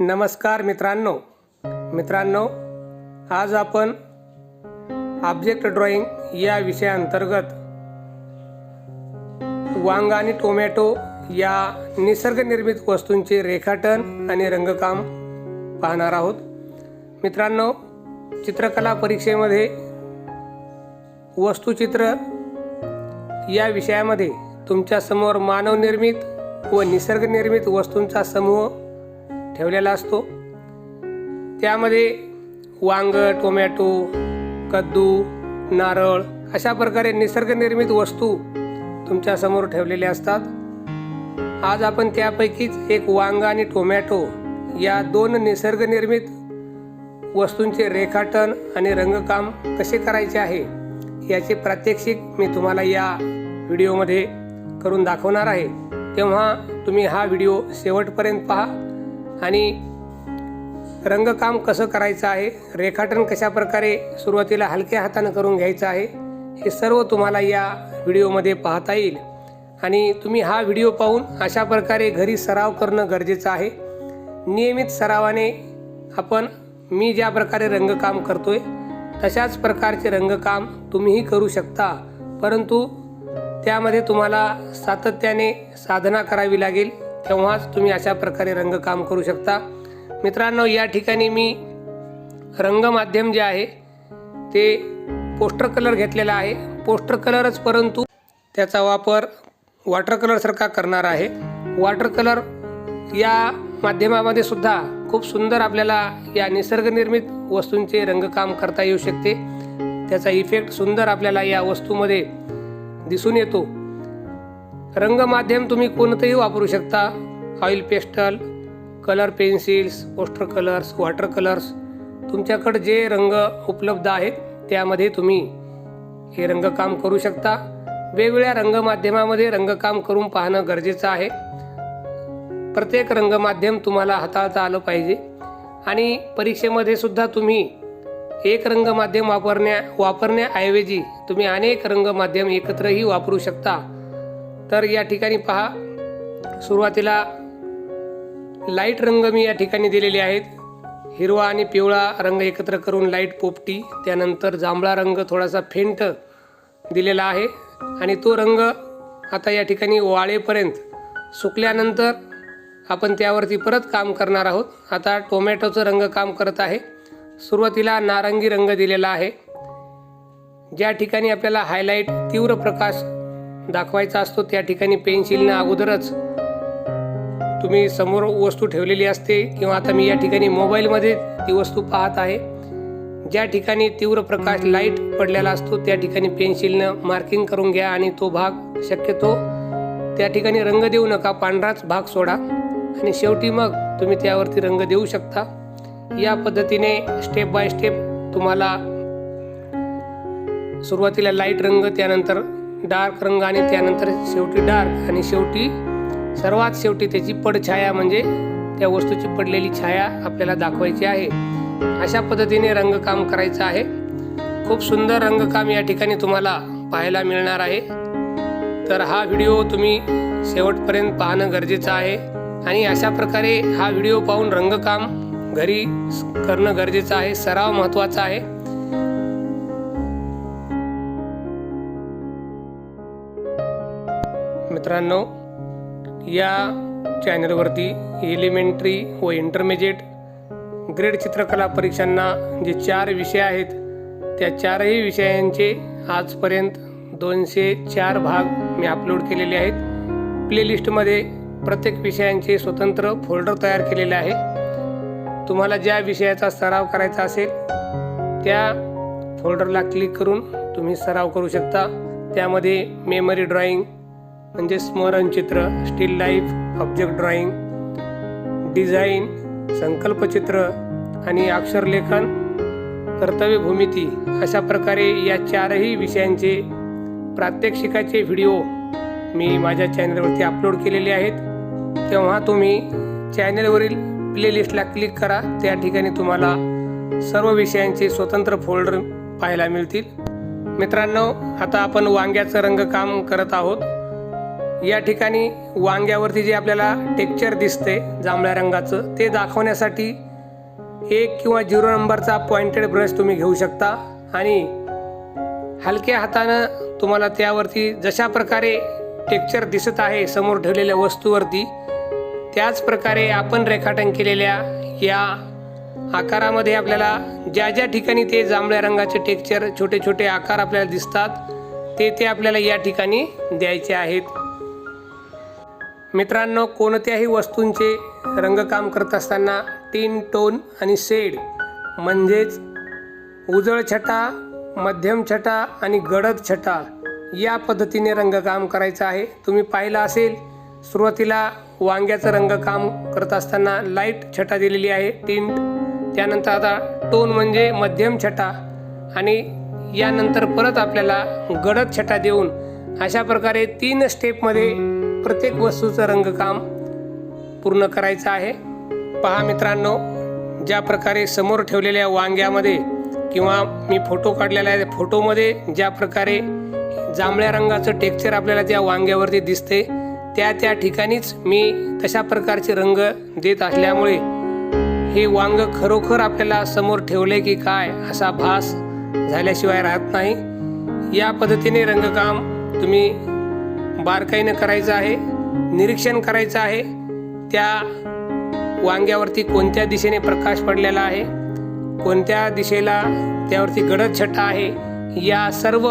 नमस्कार मित्रांनो. मित्रांनो आज आपण ऑब्जेक्ट ड्रॉइंग या विषयाअंतर्गत वांग आणि टोमॅटो या निसर्गनिर्मित वस्तूंचे रेखाटन आणि रंगकाम पाहणार आहोत. मित्रांनो चित्रकला परीक्षेमध्ये वस्तुचित्र या विषयामध्ये तुमच्यासमोर मानवनिर्मित व निसर्गनिर्मित वस्तूंचा समूह ठेवलेला असतो. त्यामध्ये वांग टोमॅटो कद्दू नारळ अशा प्रकारे निसर्गनिर्मित वस्तू तुमच्यासमोर ठेवलेल्या असतात. आज आपण त्यापैकीच एक वांग आणि टोमॅटो या दोन निसर्गनिर्मित वस्तूंचे रेखाटन आणि रंगकाम कसे करायचे आहे याचे प्रात्यक्षिक मी तुम्हाला या व्हिडिओमध्ये करून दाखवणार आहे. तेव्हा तुम्ही हा व्हिडिओ शेवटपर्यंत पहा. आणि रंगकाम कसं करायचं आहे रेखाटन कशा प्रकारे सुरुवातीला हलक्या हातानं करून घ्यायचं आहे हे सर्व तुम्हाला या व्हिडिओमध्ये पाहता येईल. आणि तुम्ही हा व्हिडिओ पाहून अशा प्रकारे घरी सराव करणं गरजेचं आहे. नियमित सरावाने आपण मी ज्या प्रकारे रंगकाम करतो आहे तशाच प्रकारचे रंगकाम तुम्हीही करू शकता. परंतु त्यामध्ये तुम्हाला सातत्याने साधना करावी लागेल. तेव्हाच तुम्ही अशा प्रकारे रंगकाम करू शकता. मित्रांनो या ठिकाणी मी रंगमाध्यम जे आहे ते पोस्टर कलर घेतलेला आहे. पोस्टर कलरच परंतु त्याचा वापर वॉटर कलरसारखा करणार आहे. वॉटर कलर या माध्यमामध्ये सुद्धा खूप सुंदर आपल्याला या निसर्गनिर्मित वस्तूंचे रंगकाम करता येऊ शकते. त्याचा इफेक्ट सुंदर आपल्याला या वस्तूमध्ये दिसून येतो. रंगमाध्यम तुम्ही कोणतंही वापरू शकता. Oil pastel colour pencils poster colours water colours तुमच्याकडे जे रंग उपलब्ध आहेत त्यामध्ये तुम्ही हे रंगकाम करू शकता. वेगवेगळ्या रंगमाध्यमामध्ये रंगकाम करून पाहणं गरजेचं आहे. प्रत्येक रंगमाध्यम तुम्हाला हाताळता आलं पाहिजे. आणि परीक्षेमध्ये सुद्धा तुम्ही एक रंगमाध्यम वापरण्या वापरण्याऐवजी तुम्ही अनेक रंगमाध्यम एकत्रही वापरू शकता. तर या ठिकाणी पहा सुरुवातीला लाइट रंग मी या ठिकाणी दिलेले आहेत. हिरवा आणि पिवळा रंग एकत्र करून लाइट पोपटी त्यानंतर जांभळा रंग थोडासा फेंट दिलेला आहे. आणि तो रंग आता या ठिकाणी वाळेपर्यंत सुकल्यानंतर आपण त्यावरती परत काम करणार आहोत. आता टोमॅटोचं रंग काम करत आहे. सुरुवातीला नारंगी रंग दिलेला आहे. ज्या ठिकाणी आपल्याला हायलाईट तीव्र प्रकाश दाखवायचा असतो त्या ठिकाणी पेन्सिलनं अगोदरच. तुम्ही समोर वस्तू ठेवलेली असते किंवा आता मी या ठिकाणी मोबाईलमध्ये ती वस्तू पाहत आहे. ज्या ठिकाणी तीव्र प्रकाश लाइट पडलेला असतो त्या ठिकाणी पेन्सिलनं मार्किंग करून घ्या आणि तो भाग शक्यतो त्या ठिकाणी रंग देऊ नका पांढराच भाग सोडा. आणि शेवटी मग तुम्ही त्यावरती रंग देऊ शकता. या पद्धतीने स्टेप बाय स्टेप तुम्हाला सुरुवातीला लाइट रंग त्यानंतर डार्क रंग आणि त्यानंतर शेवटी डार्क आणि शेवटी सर्वात शेवटी त्याची पडछाया म्हणजे त्या वस्तूची पडलेली छाया आपल्याला दाखवायची आहे. अशा पद्धतीने रंगकाम करायचं आहे. खूप सुंदर रंगकाम या ठिकाणी तुम्हाला पाहायला मिळणार आहे. तर हा व्हिडिओ तुम्ही शेवटपर्यंत पाहणं गरजेचं आहे आणि अशा प्रकारे हा व्हिडिओ पाहून रंगकाम घरी करणं गरजेचं आहे सराव महत्त्वाचा आहे. मित्रांनो या चॅनलवरती एलिमेंटरी व इंटरमिजिएट ग्रेड चित्रकला परीक्षांना जे चार विषय आहेत त्या चारही विषयांचे आजपर्यंत दोनशे चार भाग मी अपलोड केलेले आहेत. प्लेलिस्टमध्ये प्रत्येक विषयांचे स्वतंत्र फोल्डर तयार केलेले आहे. तुम्हाला ज्या विषयाचा सराव करायचा असेल त्या फोल्डरला क्लिक करून तुम्ही सराव करू शकता. त्यामध्ये मेमरी ड्रॉइंग म्हणजे स्मरणचित्र still life object drawing design संकल्पचित्र आणि अक्षरलेखन कर्तव्य भूमिती अशा प्रकारे या चारही विषयांचे प्रात्यक्षिकाचे व्हिडिओ मी माझ्या चॅनलवरती अपलोड केलेले आहेत. तेव्हा तुम्ही चॅनलवरील प्लेलिस्टला क्लिक करा. त्या ठिकाणी तुम्हाला सर्व विषयांचे स्वतंत्र फोल्डर पाहायला मिळतील. मित्रांनो आता आपण वांग्याचं रंगकाम करत आहोत. या ठिकाणी वांग्यावरती जे आपल्याला टेक्चर दिसते जांभळ्या रंगाचं ते दाखवण्यासाठी एक किंवा झिरो नंबरचा पॉइंटेड ब्रश तुम्ही घेऊ शकता. आणि हलक्या हातानं तुम्हाला त्यावरती जशा प्रकारे टेक्चर दिसत आहे समोर ठेवलेल्या वस्तूवरती त्याच प्रकारे आपण रेखाटन केलेल्या या आकारामध्ये आपल्याला ज्या ज्या ठिकाणी ते जांभळ्या रंगाचे टेक्चर छोटे छोटे आकार आपल्याला दिसतात ते ते आपल्याला या ठिकाणी द्यायचे आहेत. मित्रांनो कोणत्याही वस्तूंचे रंगकाम करत असताना टीन टोन आणि शेड म्हणजेच उजळ छटा मध्यम छटा आणि गडद छटा या पद्धतीने रंगकाम करायचं आहे. तुम्ही पाहिलं असेल सुरुवातीला वांग्याचं रंगकाम करत असताना लाइट छटा दिलेली आहे टिंट. त्यानंतर आता टोन म्हणजे मध्यम छटा आणि यानंतर परत आपल्याला गडद छटा देऊन अशा प्रकारे तीन स्टेपमध्ये प्रत्येक वस्तूचं रंगकाम पूर्ण करायचं आहे. पहा मित्रांनो ज्या प्रकारे समोर ठेवलेल्या वांग्यामध्ये किंवा मी फोटो काढलेला आहे फोटोमध्ये ज्या प्रकारे जांभळ्या रंगाचं टेक्चर आपल्याला त्या वांग्यावरती दिसते त्या त्या ठिकाणीच मी तशा प्रकारचे रंग देत असल्यामुळे हे वांग खरोखर आपल्याला समोर ठेवले की काय असा भास झाल्याशिवाय राहत नाही. या पद्धतीने रंगकाम तुम्ही बारकाईनं करायचं आहे निरीक्षण करायचं आहे त्या वांग्यावरती कोणत्या दिशेने प्रकाश पडलेला आहे कोणत्या दिशेला त्यावरती गडद छटा आहे या सर्व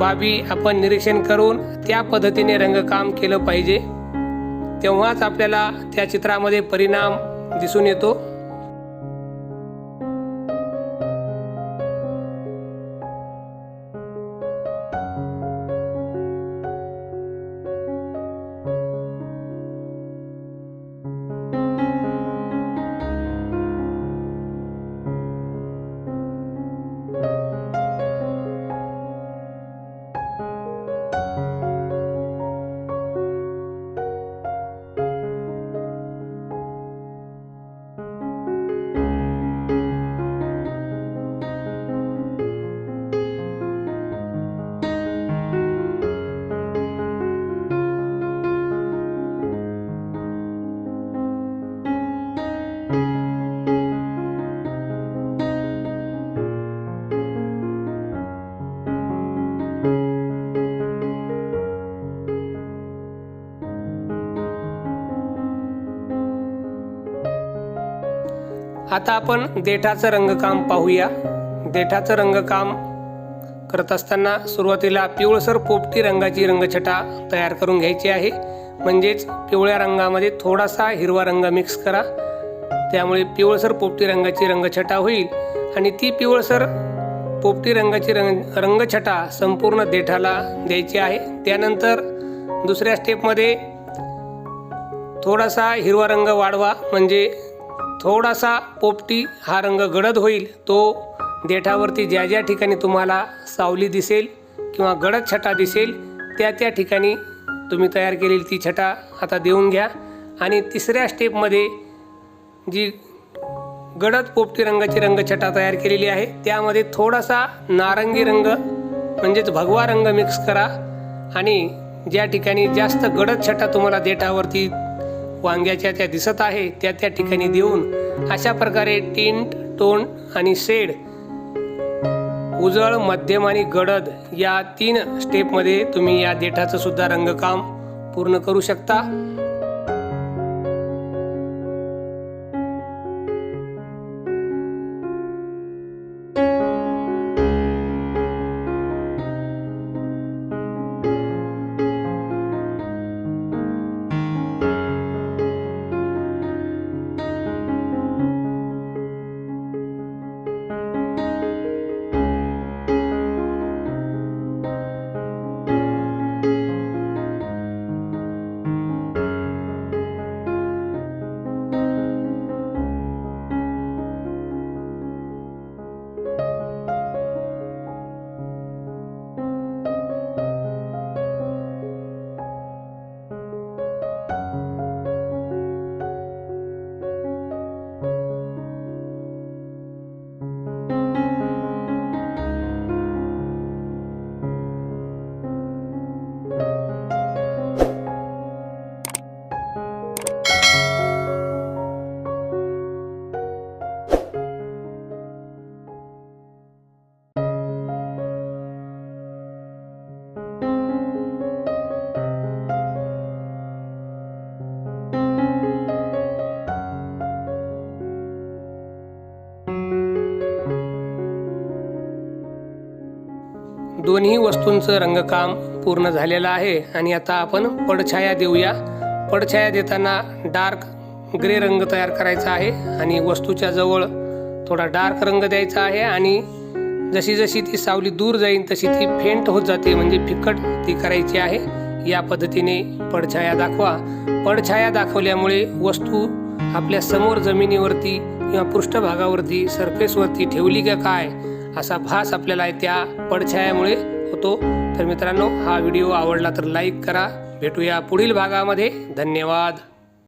बाबी आपण निरीक्षण करून त्या पद्धतीने रंगकाम केलं पाहिजे. तेव्हाच आपल्याला त्या चित्रामध्ये परिणाम दिसून येतो. आता आपण देठाचं रंगकाम पाहूया. देठाचं रंगकाम करत असताना सुरुवातीला पिवळसर पोपटी रंगाची रंगछटा तयार करून घ्यायची आहे. म्हणजेच पिवळ्या रंगामध्ये थोडासा हिरवा रंग मिक्स करा. त्यामुळे पिवळसर पोपटी रंगाची रंगछटा होईल आणि ती पिवळसर पोपटी रंगाची रंग रंगछटा संपूर्ण देठाला द्यायची आहे. त्यानंतर दुसऱ्या स्टेपमध्ये थोडासा हिरवा रंग वाढवा. म्हणजे थोडासा पोपटी हा रंग गडद होईल तो देठावरती ज्या ज्या ठिकाणी तुम्हाला सावली दिसेल किंवा गडद छटा दिसेल त्या त्या ठिकाणी तुम्ही तयार केलेली ती छटा आता देऊन घ्या. आणि तिसऱ्या स्टेपमध्ये जी गडद पोपटी रंगाची रंगछटा तयार केलेली आहे त्यामध्ये थोडासा नारंगी रंग म्हणजेच भगवा रंग मिक्स करा. आणि ज्या ठिकाणी जास्त गडद छटा तुम्हाला देठावरती वांग्याच्या त्या दिसत आहे त्या त्या ठिकाणी देऊन अशा प्रकारे टिंट टोन आणि शेड उजळ मध्यम आणि गडद या तीन स्टेपमध्ये तुम्ही या देठाचं सुद्धा रंगकाम पूर्ण करू शकता. दोन्ही वस्तूंचं रंगकाम पूर्ण झालेलं आहे आणि आता आपण पडछाया देऊया. पडछाया देताना डार्क ग्रे रंग तयार करायचा आहे आणि वस्तूच्या जवळ थोडा डार्क रंग द्यायचा आहे आणि जशी जशी ती सावली दूर जाईल तशी ती फेंट होत जाते म्हणजे फिकट ती करायची आहे. या पद्धतीने पडछाया दाखवा. पडछाया दाखवल्यामुळे वस्तू आपल्यासमोर जमिनीवरती किंवा पृष्ठभागावरती सरफेसवरती ठेवली का काय? असा भास आपल्याला त्या पडछायामुळे होतो. तर मित्रांनो हा व्हिडिओ आवडला तर लाईक करा. भेटूया पुढील भागामध्ये. धन्यवाद.